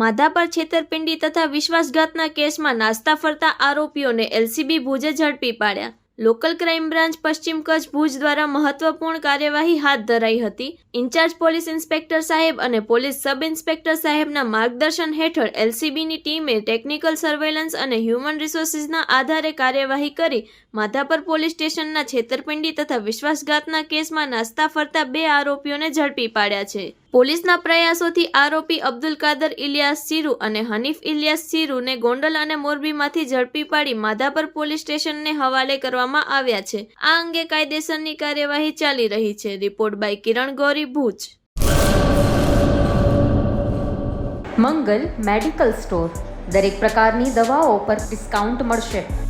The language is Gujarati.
માધાપર છેતરપિંડી તથા વિશ્વાસઘાતના કેસમાં નાસ્તા ફરતા આરોપીઓને એલસીબી ભુજે ઝડપી પાડ્યા. લોકલ ક્રાઇમ બ્રાન્ચ પશ્ચિમ કચ્છ ભુજ દ્વારા મહત્વપૂર્ણ કાર્યવાહી હાથ ધરાઈ હતી. ઇન્ચાર્જ પોલીસ ઇન્સ્પેક્ટર સાહેબ અને પોલીસ સબ ઇન્સ્પેક્ટર સાહેબના માર્ગદર્શન હેઠળ એલસીબીની ટીમે ટેકનિકલ સર્વેલન્સ અને હ્યુમન રિસોર્સિસના આધારે કાર્યવાહી કરી માધાપર પોલીસ સ્ટેશનના છેતરપિંડી તથા વિશ્વાસઘાતના કેસમાં નાસ્તા ફરતા બે આરોપીઓને ઝડપી પાડ્યા છે. પોલીસના પ્રયાસોથી આરોપી અબ્દુલ કાદર ઇલિયાસ સિરુ અને હનીફ ઇલિયાસ સિરુને ગોંડલ અને મોરબીમાંથી ઝડપી પાડી માધાપર પોલીસ સ્ટેશનને હવાલે કરવામાં આવ્યા છે. આ અંગે કાયદેસરની કાર્યવાહી ચાલી રહી છે. Report by Kiran Gauri, Bhuj. Mangal medical store. દરેક પ્રકારની દવાઓ પર ડિસ્કાઉન્ટ મળશે.